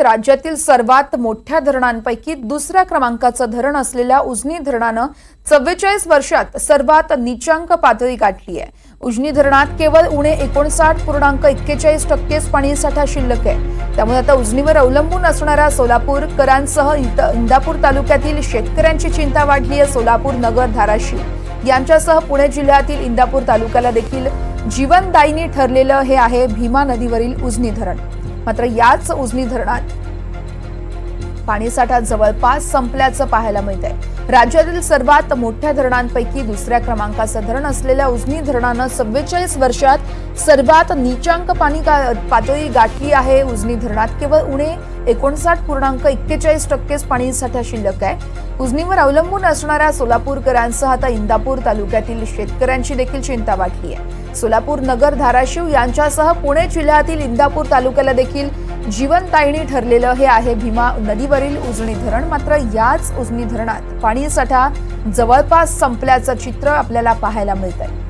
राज्यातील सर्वात मोठ्या धरणांपैकी दुसऱ्या क्रमांकाचं धरण असलेल्या उजनी धरणानं चव्वेचाळीस वर्षात सर्वात निचांक पातळी गाठली आहे. उजनी धरणात केवळ उणे एकोणसाठ पूर्णांक एक्केचाळीस टक्केच पाणीसाठा शिल्लक आहे. त्यामुळे आता उजनीवर अवलंबून असणाऱ्या सोलापूरकरांसह इथ- इंदापूर तालुक्यातील शेतकऱ्यांची चिंता वाढली आहे सोलापूर नगर धाराशिव. यांच्यासह पुणे जिल्ह्यातील इंदापूर तालुक्याला देखील जीवनदायिनी ठरलेलं हे आहे भीमा नदीवरील उजनी धरण. मात्र याच उजनी धरणात पाणीसाठा जवळपास संपल्याचं पाहायला मिळत आहे राज्यातील सर्वात मोठ्या धरणांपैकी दुसऱ्या क्रमांकाचं धरण असलेल्या उजनी धरणानं सव्वेचाळीस वर्षात सर्वात नीचांक पाणी पातळी गाठली आहे. उजनी धरणात केवळ उणे एकोणसाठ पूर्णांक एक्केचाळीस टक्केच पाणीसाठा शिल्लक आहे. उजनीवर अवलंबून असणाऱ्या सोलापूरकरांसह आता इंदापूर तालुक्यातील शेतकऱ्यांची देखील चिंता वाढली आहे. सोलापूर नगर धाराशिव यांच्यासह पुणे जिल्ह्यातील इंदापूर तालुक्याला देखील जीवनदायिनी ठरलेलं हे आहे भीमा. नदीवरील उजनी धरण मात्र याच उजनी धरणात. पाणीसाठा जवळपास संपल्याचं चित्र आपल्याला पाहायला मिळत आहे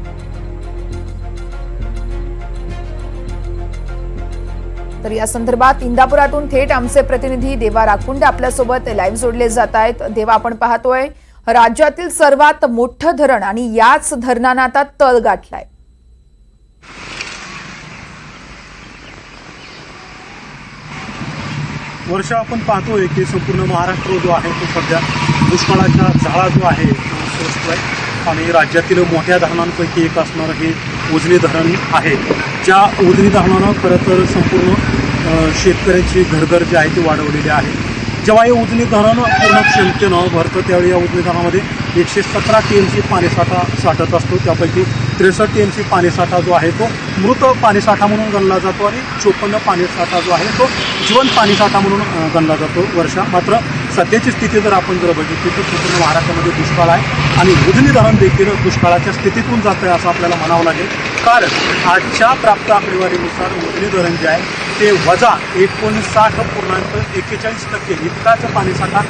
तर या संदर्भात इंदापुरातून थेट आमचे प्रतिनिधी देवा राखुंड आपल्यासोबत लाईव्ह जोडले जात आहेत. देवा आपण पाहतोय राज्यातील सर्वात मोठं धरण आणि याच धरणानं आता तळ गाठलाय. वर्ष आपण पाहतोय की संपूर्ण महाराष्ट्र जो आहे तो सध्या दुष्काळाच्या झाळा जो आहे तो सोसतोय आणि राज्यातील मोठ्या धरणांपैकी एक असणारं हे उजनी धरण आहे. ज्या उजनी धरणानं खरं तर संपूर्ण शेतकऱ्यांची घरघर जे आहे ती वाढवलेली आहे. जेव्हा हे उजनी धरण पूर्ण क्षमतेनं भरतं त्यावेळी या उजनी धरणामध्ये एकशे सतरा टी एम सी पाणीसाठा साठत असतो. त्यापैकी त्रेसष्ट एम सी पाणीसाठा जो आहे तो मृत पाणीसाठा म्हणून गणला जातो आणि चोपन्न पाणीसाठा जो आहे तो जीवन पाणीसाठा म्हणून गणला जातो वर्षा. मात्र सध्याची स्थिती जर आपण जर बघितली तर संपूर्ण महाराष्ट्रामध्ये दुष्काळ आहे आणि उजनी धरण देखील दुष्काळाच्या स्थितीतून जातं आहे असं आपल्याला म्हणावं लागेल. कारण आजच्या प्राप्त आकडेवारीनुसार उजनी धरण जे आहे ते वजा एकोणसाठ पूर्णांक एक्केचाळीस टक्के इतकाच पाणीसाठा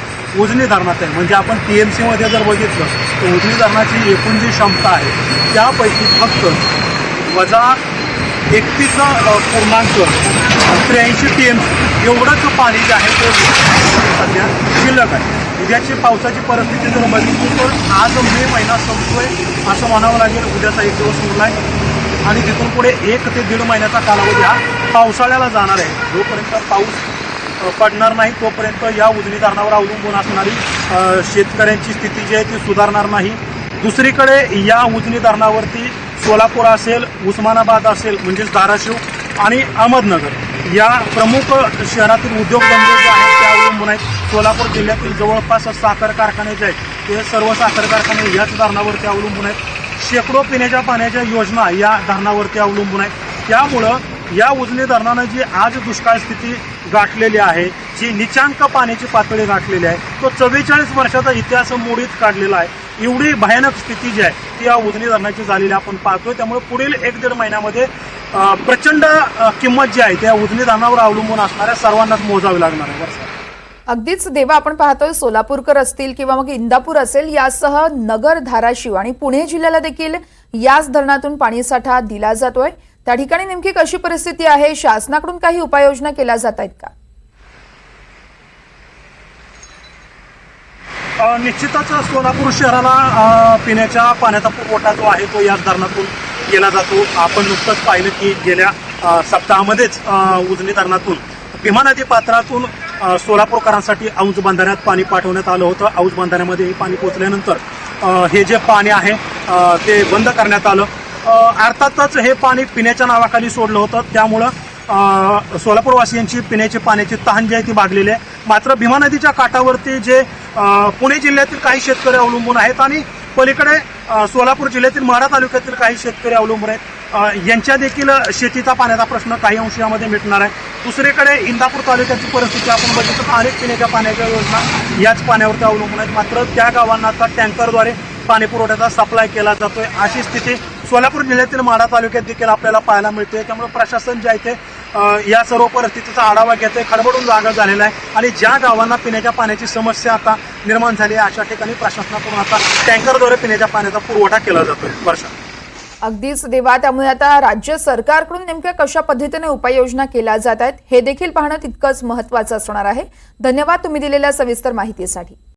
उजनी धरणात आहे. म्हणजे आपण टी एम सीमध्ये जर बघितलं तर उजनी धरणाची एकूण जी क्षमता आहे त्यापैकी फक्त वजा एकतीस पूर्णांक त्र्याऐंशी टी एम सी एवढंच पाणी जे आहे ते सध्या शिल्लक आहे. उद्याची पावसाची परिस्थिती जर बघितली तर आज मे महिना संपतोय असं म्हणावं लागेल. उद्याचा एक दिवस उरला आहे आणि तिथून पुढे एक ते दीड महिन्याचा कालावधी हा पावसाळ्याला जाणार आहे. जोपर्यंत पाऊस पडणार नाही तोपर्यंत या उजनी धरणावर अवलंबून असणारी शेतकऱ्यांची स्थिती जी आहे ती सुधारणार नाही. दुसरीकडे या उजनी धरणावरती सोलापूर असेल उस्मानाबाद असेल म्हणजेच धाराशिव आणि अहमदनगर या प्रमुख शहरातील उद्योगधंदे जे आहेत ते अवलंबून आहेत. सोलापूर जिल्ह्यातील जवळपास साखर कारखाने जे आहेत ते सर्व साखर कारखाने याच धरणावरती अवलंबून आहेत. शेकडो पिण्याच्या पाण्याच्या योजना या धरणावरती अवलंबून आहेत. त्यामुळं या उजनी धरणानं जी आज दुष्काळ स्थिती गाठलेली आहे जी निचांक पाण्याची पातळी गाठलेली आहे तो चव्वेचाळीस वर्षाचा इतिहास मोडीत काढलेला आहे. एवढी भयानक स्थिती जी आहे ती या उजनी धरणाची झालेली आपण पाहतोय त्यामुळे पुढील एक दीड महिन्यामध्ये प्रचंड किंमत जी आहे त्या उजनी धरणावर अवलंबून असणाऱ्या सर्वांनाच मोजावी लागणार आहे. बरं अगदीच देवा आपण पाहतोय सोलापूरकर असतील किंवा मग इंदापूर असेल यासह नगर धाराशिव आणि पुणे जिल्ह्याला देखील याच धरणातून पाणीसाठा दिला जातोय. त्या ठिकाणी नेमकी कशी परिस्थिती आहे? शासनाकडून काही उपाययोजना केल्या जात आहेत का निश्चितच सोलापूर शहराला पिण्याच्या पाण्याचा पुरवठा जो आहे तो याच धरणातून केला जातो. आपण नुकतंच पाहिलं की गेल्या सप्ताहामध्येच उजनी धरणातून भीमा नदी पात्रातून सोलापूरकरांसाठी औंज बंधाऱ्यात पाणी पाठवण्यात आलं होतं. औंज बंधाऱ्यामध्ये हे पाणी पोचल्यानंतर हे जे पाणी आहे ते बंद करण्यात आलं. अर्थातच हे पाणी पिण्याच्या नावाखाली सोडलं होतं. त्यामुळं सोलापूरवासियांची पिण्याची पाण्याची तहान जी आहे ती भागलेली आहे. मात्र भीमा नदीच्या काठावरती जे पुणे जिल्ह्यातील काही शेतकरी अवलंबून आहेत आणि पलीकडे सोलापूर जिल्ह्यातील माढा तालुक्यातील काही शेतकरी अवलंबून आहेत. यांच्या देखील शेतीचा पाण्याचा प्रश्न काही अंशामध्ये मिटणार आहे. दुसरीकडे इंदापूर तालुक्याची परिस्थिती आपण बघितलं तर अनेक पिण्याच्या पाण्याच्या योजना याच पाण्यावरती अवलंबून आहेत. मात्र त्या गावांना आता टँकरद्वारे पाणी पुरवठ्याचा सप्लाय केला जातोय. अशी स्थिती सोलापूर जिल्ह्यातील माढा तालुक्यात देखील आपल्याला पाहायला मिळते त्यामुळे प्रशासन जे आहे ते या सर्व परिस्थितीचा आढावा घेते खडबडून जागा झालेला आहे. आणि ज्या गावांना पिण्याच्या पाण्याची समस्या आता निर्माण झाली आहे अशा ठिकाणी प्रशासनाकडून आता टँकरद्वारे पिण्याच्या पाण्याचा पुरवठा केला जातोय. वर्षा. अगदीच देवा. त्यामुळे आता राज्य सरकारकडून नेमक्या कशा पद्धतीने उपाययोजना केल्या जात आहेत हे देखील पाहणं तितकंच महत्वाचं असणार आहे. धन्यवाद तुम्ही दिलेल्या सविस्तर माहितीसाठी.